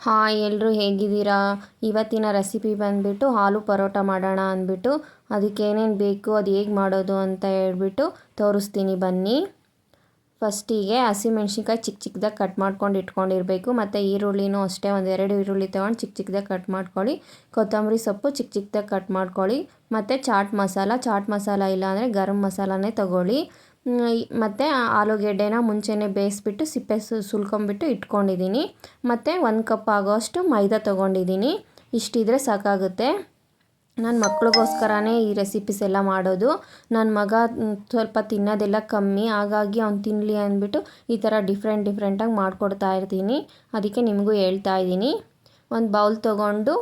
Hi ಎಲ್ಲರೂ ಹೇಗಿದ್ದೀರಾ? ಇವತ್ತಿನ ರೆಸಿಪಿ ಬಂದುಬಿಟ್ಟು ಹಾಲು ಪರೋಟ ಮಾಡೋಣ ಅಂದ್ಬಿಟ್ಟು, ಅದಕ್ಕೆ ಏನೇನು ಬೇಕು, ಅದು ಹೇಗೆ ಮಾಡೋದು ಅಂತ ಹೇಳ್ಬಿಟ್ಟು ತೋರಿಸ್ತೀನಿ ಬನ್ನಿ. ಫಸ್ಟಿಗೆ ಹಸಿಮೆಣ್ಸಿನ್ಕಾಯಿ ಚಿಕ್ಕ ಚಿಕ್ಕದಾಗಿ ಕಟ್ ಮಾಡ್ಕೊಂಡು ಇಟ್ಕೊಂಡಿರಬೇಕು. ಮತ್ತು ಈರುಳ್ಳಿನೂ ಅಷ್ಟೇ, ಒಂದು ಎರಡು ಈರುಳ್ಳಿ ತೊಗೊಂಡು ಚಿಕ್ಕ ಚಿಕ್ಕದಾಗಿ ಕಟ್ ಮಾಡ್ಕೊಳ್ಳಿ. ಕೊತ್ತಂಬರಿ ಸೊಪ್ಪು ಚಿಕ್ಕ ಚಿಕ್ಕದಾಗಿ ಕಟ್ ಮಾಡ್ಕೊಳ್ಳಿ. ಮತ್ತು ಚಾಟ್ ಮಸಾಲ ಚಾಟ್ ಮಸಾಲ ಇಲ್ಲಾಂದರೆ ಗರಂ ಮಸಾಲನೇ ತೊಗೊಳ್ಳಿ. ಮತ್ತು ಆಲೂಗೆಡ್ಡೆನ ಮುಂಚೆನೇ ಬೇಯಿಸ್ಬಿಟ್ಟು ಸಿಪ್ಪೆ ಸುಲ್ಕೊಂಬಿಟ್ಟು ಇಟ್ಕೊಂಡಿದ್ದೀನಿ. ಮತ್ತು ಒಂದು ಕಪ್ ಆಗೋಷ್ಟು ಮೈದಾ ತೊಗೊಂಡಿದ್ದೀನಿ. ಇಷ್ಟಿದ್ರೆ ಸಾಕಾಗುತ್ತೆ. ನನ್ನ ಮಕ್ಳಿಗೋಸ್ಕರನೇ ಈ ರೆಸಿಪೀಸ್ ಎಲ್ಲ ಮಾಡೋದು. ನನ್ನ ಮಗ ಸ್ವಲ್ಪ ತಿನ್ನೋದೆಲ್ಲ ಕಮ್ಮಿ. ಹಾಗಾಗಿ ಅವ್ನು ತಿನ್ನಲಿ ಅಂದ್ಬಿಟ್ಟು ಈ ಥರ ಡಿಫ್ರೆಂಟ್ ಡಿಫ್ರೆಂಟಾಗಿ ಮಾಡಿಕೊಡ್ತಾ ಇರ್ತೀನಿ. ಅದಕ್ಕೆ ನಿಮಗೂ ಹೇಳ್ತಾ ಇದ್ದೀನಿ. ಒಂದು ಬೌಲ್ ತೊಗೊಂಡು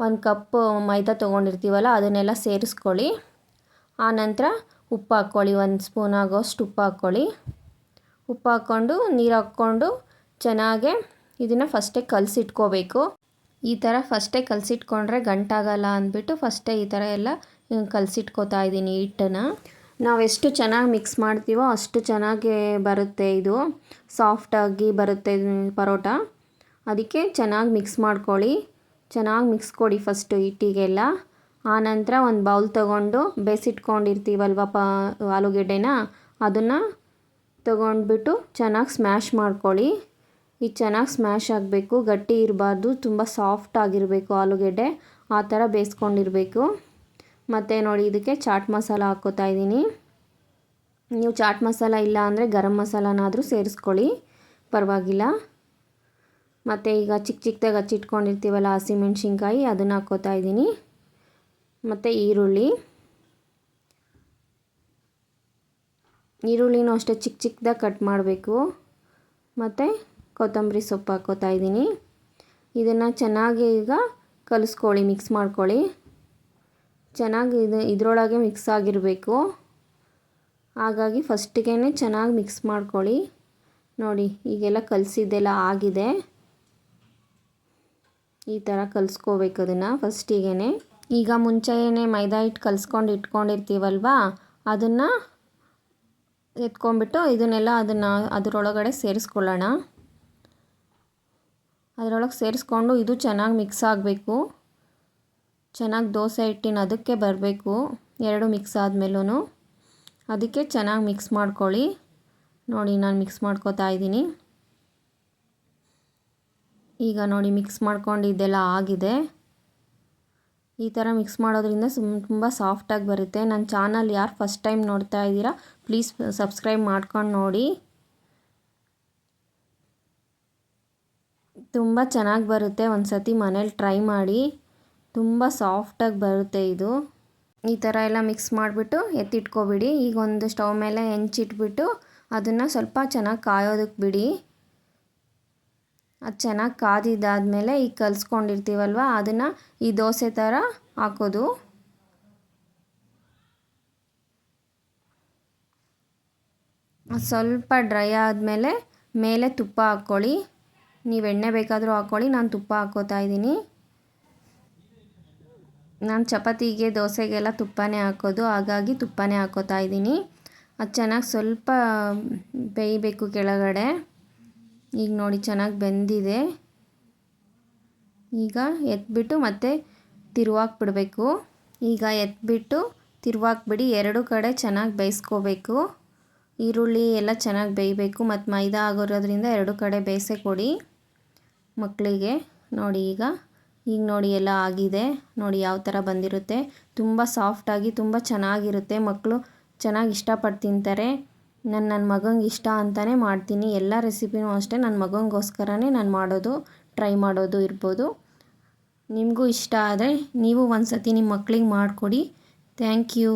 ಒಂದು ಕಪ್ ಮೈದಾ ತೊಗೊಂಡಿರ್ತೀವಲ್ಲ, ಅದನ್ನೆಲ್ಲ ಸೇರಿಸ್ಕೊಳ್ಳಿ. ಆನಂತರ ಉಪ್ಪು ಹಾಕ್ಕೊಳ್ಳಿ, ಒಂದು ಸ್ಪೂನ್ ಆಗೋಷ್ಟು ಉಪ್ಪು ಹಾಕ್ಕೊಳ್ಳಿ. ಉಪ್ಪು ಹಾಕ್ಕೊಂಡು, ನೀರು ಹಾಕ್ಕೊಂಡು ಚೆನ್ನಾಗೆ ಇದನ್ನು ಫಸ್ಟೇ ಕಲಸಿಟ್ಕೋಬೇಕು. ಈ ಥರ ಫಸ್ಟೇ ಕಲಸಿಟ್ಕೊಂಡ್ರೆ ಗಂಟಾಗಲ್ಲ ಅಂದ್ಬಿಟ್ಟು ಫಸ್ಟೇ ಈ ಥರ ಎಲ್ಲ ಕಲಸಿಟ್ಕೋತಾ ಇದ್ದೀನಿ ಹಿಟ್ಟನ್ನು. ನಾವು ಎಷ್ಟು ಚೆನ್ನಾಗಿ ಮಿಕ್ಸ್ ಮಾಡ್ತೀವೋ ಅಷ್ಟು ಚೆನ್ನಾಗಿ ಬರುತ್ತೆ ಇದು. ಸಾಫ್ಟಾಗಿ ಬರುತ್ತೆ ಪರೋಟ. ಅದಕ್ಕೆ ಚೆನ್ನಾಗಿ ಮಿಕ್ಸ್ ಮಾಡ್ಕೊಳ್ಳಿ. ಚೆನ್ನಾಗಿ ಮಿಕ್ಸ್ ಕೊಡಿ ಫಸ್ಟು ಹಿಟ್ಟಿಗೆಲ್ಲ. ಆನಂತರ ಒಂದು ಬೌಲ್ ತಗೊಂಡು ಬೇಯಿಸಿಟ್ಕೊಂಡಿರ್ತೀವಲ್ವ ಪ ಆಲೂಗೆಡ್ಡೆನ, ಅದನ್ನು ತಗೊಂಡ್ಬಿಟ್ಟು ಚೆನ್ನಾಗಿ ಸ್ಮ್ಯಾಶ್ ಮಾಡ್ಕೊಳ್ಳಿ. ಈ ಚೆನ್ನಾಗಿ ಸ್ಮ್ಯಾಶ್ ಆಗಬೇಕು, ಗಟ್ಟಿ ಇರಬಾರ್ದು, ತುಂಬ ಸಾಫ್ಟ್ ಆಗಿರಬೇಕು ಆಲೂಗೆಡ್ಡೆ, ಆ ಥರ ಬೇಯಿಸ್ಕೊಂಡಿರಬೇಕು ಮತ್ತು ನೋಡಿ, ಇದಕ್ಕೆ ಚಾಟ್ ಮಸಾಲ ಹಾಕ್ಕೋತಾ ಇದ್ದೀನಿ. ನೀವು ಚಾಟ್ ಮಸಾಲ ಇಲ್ಲ ಅಂದರೆ ಗರಂ ಮಸಾಲನಾದರೂ ಸೇರಿಸ್ಕೊಳ್ಳಿ, ಪರವಾಗಿಲ್ಲ. ಮತ್ತು ಈಗ ಚಿಕ್ಕ ಚಿಕ್ಕದಾಗಿ ಹಚ್ಚಿಟ್ಕೊಂಡಿರ್ತೀವಲ್ಲ ಹಸಿಮೆಣ್ಸಿನ್ಕಾಯಿ ಅದನ್ನು ಹಾಕ್ಕೋತಾ ಇದ್ದೀನಿ. ಮತ್ತು ಈರುಳ್ಳಿ. ಈರುಳ್ಳಿನೂ ಅಷ್ಟೇ ಚಿಕ್ಕ ಚಿಕ್ಕದಾಗಿ ಕಟ್ ಮಾಡಬೇಕು. ಮತ್ತು ಕೊತ್ತಂಬರಿ ಸೊಪ್ಪು ಹಾಕೋತಾ ಇದ್ದೀನಿ. ಇದನ್ನು ಚೆನ್ನಾಗಿ ಈಗ ಕಲಿಸ್ಕೊಳ್ಳಿ, ಮಿಕ್ಸ್ ಮಾಡ್ಕೊಳ್ಳಿ. ಚೆನ್ನಾಗಿ ಇದು ಇದರೊಳಗೆ ಮಿಕ್ಸ್ ಆಗಿರಬೇಕು. ಹಾಗಾಗಿ ಫಸ್ಟಿಗೆ ಚೆನ್ನಾಗಿ ಮಿಕ್ಸ್ ಮಾಡ್ಕೊಳ್ಳಿ. ನೋಡಿ, ಈಗೆಲ್ಲ ಕಲಸಿದ್ದೆಲ್ಲ ಆಗಿದೆ. ಈ ಥರ ಕಲಿಸ್ಕೋಬೇಕು ಅದನ್ನು ಫಸ್ಟಿಗೆ ಈಗ ಮುಂಚೆಯೇ ಮೈದಾ ಹಿಟ್ಟು ಕಲಿಸ್ಕೊಂಡು ಇಟ್ಕೊಂಡಿರ್ತೀವಲ್ವ? ಅದನ್ನು ಎತ್ಕೊಂಡ್ಬಿಟ್ಟು ಇದನ್ನೆಲ್ಲ ಅದನ್ನು ಅದರೊಳಗಡೆ ಸೇರಿಸ್ಕೊಳ್ಳೋಣ. ಅದರೊಳಗೆ ಸೇರಿಸ್ಕೊಂಡು ಇದು ಚೆನ್ನಾಗಿ ಮಿಕ್ಸ್ ಆಗಬೇಕು. ಚೆನ್ನಾಗಿ ದೋಸೆ ಹಿಟ್ಟಿನ ಅದಕ್ಕೆ ಬರಬೇಕು. ಎರಡು ಮಿಕ್ಸ್ ಆದಮೇಲೂ ಅದಕ್ಕೆ ಚೆನ್ನಾಗಿ ಮಿಕ್ಸ್ ಮಾಡ್ಕೊಳ್ಳಿ. ನೋಡಿ, ನಾನು ಮಿಕ್ಸ್ ಮಾಡ್ಕೋತಾ ಇದ್ದೀನಿ. ಈಗ ನೋಡಿ, ಮಿಕ್ಸ್ ಮಾಡ್ಕೊಂಡು ಇದೆಲ್ಲ ಆಗಿದೆ. ಈ ಥರ ಮಿಕ್ಸ್ ಮಾಡೋದ್ರಿಂದ ಸುಮ್ ತುಂಬ ಸಾಫ್ಟಾಗಿ ಬರುತ್ತೆ. ನನ್ನ ಚಾನಲ್ ಯಾರು ಫಸ್ಟ್ ಟೈಮ್ ನೋಡ್ತಾ ಇದ್ದೀರಾ, ಪ್ಲೀಸ್ ಸಬ್ಸ್ಕ್ರೈಬ್ ಮಾಡ್ಕೊಂಡು ನೋಡಿ. ತುಂಬ ಚೆನ್ನಾಗಿ ಬರುತ್ತೆ ಒಂದು ಸತಿ ಮನೇಲಿ ಟ್ರೈ ಮಾಡಿ. ತುಂಬ ಸಾಫ್ಟಾಗಿ ಬರುತ್ತೆ ಇದು. ಈ ಥರ ಎಲ್ಲ ಮಿಕ್ಸ್ ಮಾಡಿಬಿಟ್ಟು ಎತ್ತಿಟ್ಕೋಬಿಡಿ. ಈಗ ಒಂದು ಸ್ಟವ್ ಮೇಲೆ ಹೆಂಚಿಟ್ಬಿಟ್ಟು ಅದನ್ನು ಸ್ವಲ್ಪ ಚೆನ್ನಾಗಿ ಕಾಯೋದಕ್ಕೆ ಬಿಡಿ. ಅದು ಚೆನ್ನಾಗಿ ಕಾದಿದ್ದಾದಮೇಲೆ ಈಗ ಕಲಿಸ್ಕೊಂಡಿರ್ತೀವಲ್ವ, ಅದನ್ನು ಈ ದೋಸೆ ಥರ ಹಾಕೋದು. ಸ್ವಲ್ಪ ಡ್ರೈ ಆದಮೇಲೆ ಮೇಲೆ ತುಪ್ಪ ಹಾಕ್ಕೊಳ್ಳಿ. ನೀವು ಎಣ್ಣೆ ಬೇಕಾದರೂ ಹಾಕ್ಕೊಳ್ಳಿ, ನಾನು ತುಪ್ಪ ಹಾಕ್ಕೋತಾ ಇದ್ದೀನಿ. ನಾನು ಚಪಾತಿಗೆ, ದೋಸೆಗೆಲ್ಲ ತುಪ್ಪನೇ ಹಾಕೋದು, ಹಾಗಾಗಿ ತುಪ್ಪನೇ ಹಾಕೋತಾ ಇದ್ದೀನಿ. ಅದು ಚೆನ್ನಾಗಿ ಸ್ವಲ್ಪ ಬೇಯಬೇಕು ಕೆಳಗಡೆ. ಈಗ ನೋಡಿ ಚೆನ್ನಾಗಿ ಬೆಂದಿದೆ. ಈಗ ಎತ್ಬಿಟ್ಟು ಮತ್ತೆ ತಿರುವಾಕ್ಬಿಡಬೇಕು. ಈಗ ಎತ್ಬಿಟ್ಟು ತಿರುವಾಕ್ಬಿಡಿ ಎರಡು ಕಡೆ ಚೆನ್ನಾಗಿ ಬೇಯಿಸ್ಕೋಬೇಕು. ಈರುಳ್ಳಿ ಎಲ್ಲ ಚೆನ್ನಾಗಿ ಬೇಯಬೇಕು. ಮತ್ತು ಮೈದಾ ಆಗೋರೋದ್ರಿಂದ ಎರಡು ಕಡೆ ಬೇಯಿಸೇ ಕೊಡಿ ಮಕ್ಕಳಿಗೆ ನೋಡಿ ಈಗ ಈಗ ನೋಡಿ ಎಲ್ಲ ಆಗಿದೆ. ನೋಡಿ ಯಾವ ಥರ ಬಂದಿರುತ್ತೆ. ತುಂಬ ಸಾಫ್ಟಾಗಿ ತುಂಬ ಚೆನ್ನಾಗಿರುತ್ತೆ. ಮಕ್ಕಳು ಚೆನ್ನಾಗಿ ಇಷ್ಟಪಟ್ಟು ತಿಂತಾರೆ. ನಾನು ನನ್ನ ಮಗಂಗೆ ಇಷ್ಟ ಅಂತಲೇ ಮಾಡ್ತೀನಿ. ಎಲ್ಲ ರೆಸಿಪಿನೂ ಅಷ್ಟೇ. ನನ್ನ ಮಗನಿಗೋಸ್ಕರನೇ ನಾನು ಮಾಡೋದು, ಟ್ರೈ ಮಾಡೋದು ಇರ್ಬೋದು. ನಿಮಗೂ ಇಷ್ಟ ಆದರೆ ನೀವು ಒಂದು ಸತಿ ನಿಮ್ಮ ಮಕ್ಳಿಗೆ ಮಾಡಿಕೊಡಿ. Thank you.